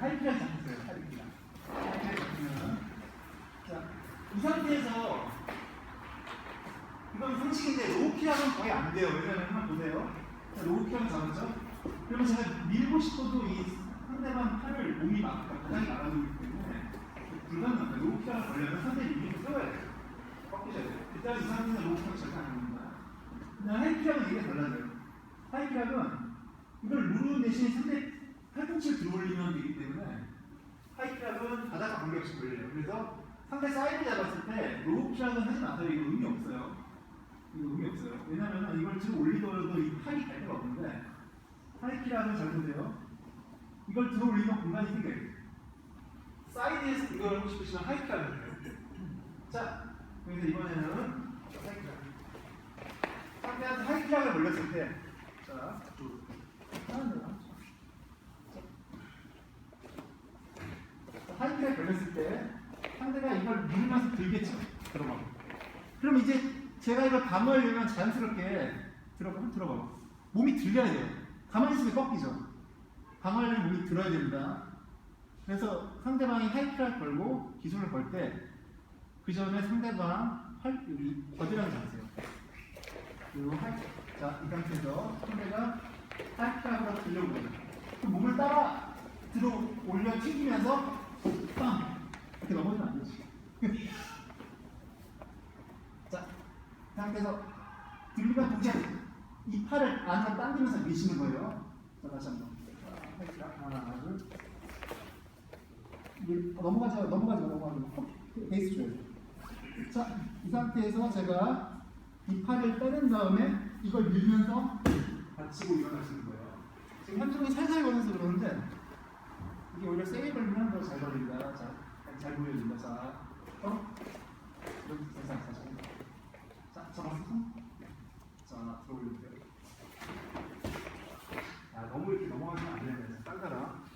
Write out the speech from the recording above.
하이키를 잡으세요. 하이키랑. 하이키를 잡으면 자, 이 상태에서 이건 상식인데 로우키랑은 거의 안 돼요. 왜냐면 한번 보세요. 자, 로우키랑 잡았죠? 그러면 제가 밀고 싶어도 이 상대방 팔을 몸이 막 바닥에 나가기 때문에 불가능합니다. 로우키랑 걸려면 상대를 밀고 세워야 돼요. 꺾이셔야 돼요. 일단 이 상태는 로우키랑 절대 안 됩니다. 그냥 하이키랑은 이게 달라져요. 하이키랑은 이걸 누르는 대신 상대 들어올리면 되기 때문에 하이키락은 바닥과 관계없이 걸려요. 그래서 상대 사이드 잡았을 때 로우키락은 하지 마세요. 이거 의미 없어요. 이거 의미 없어요. 왜냐면 이걸 들어 올리더라도 이 팔이 갈 데가 없는데 하이키락은 잘 보세요. 이걸 들어 올리면 공간이 생겨요. 사이드에서 이걸 하고 싶으시면 하이키락을 해요. 자, 그래서 이번에는 하이키락. 상대한테 하이키락을 걸렸을 때 자, 하는 대로 걸렸을 때 상대가 이걸 밀면서 들겠죠. 들어가. 그럼 이제 제가 이걸 방어하려면 자연스럽게 들어가 들어가. 몸이 들려야 돼요. 가만히 있으면 꺾이죠. 방어하려면 몸이 들어야 됩니다. 그래서 상대방이 하이킥을 걸고 기술을 걸 때 그 전에 상대방 팔 여기 버디랑 잡으세요. 그리고 하이 자, 이 상태에서 상대가 하이킥으로 들려오거든요. 그 몸을 따라 들어 올려 튀기면서 빵! 이렇게 넘어지면 안 되지. 자, 그 상태에서 들리면 동시에 이 팔을 안으로 당기면서 미시는 거예요. 자, 다시 한 번. 자, 하나, 둘. 넘어가지 마, 넘어가지 마, 넘어가지 베이스 줘야 돼. 자, 이 상태에서 제가 이 팔을 빼는 다음에 이걸 밀면서 받치고 일어나시는 거예요. 지금 한쪽이 살살 걸려서 그러는데 이게 오히려 세게 걸리면 더 잘 걸립니다. 자, 잘 보여준다. 자, 어?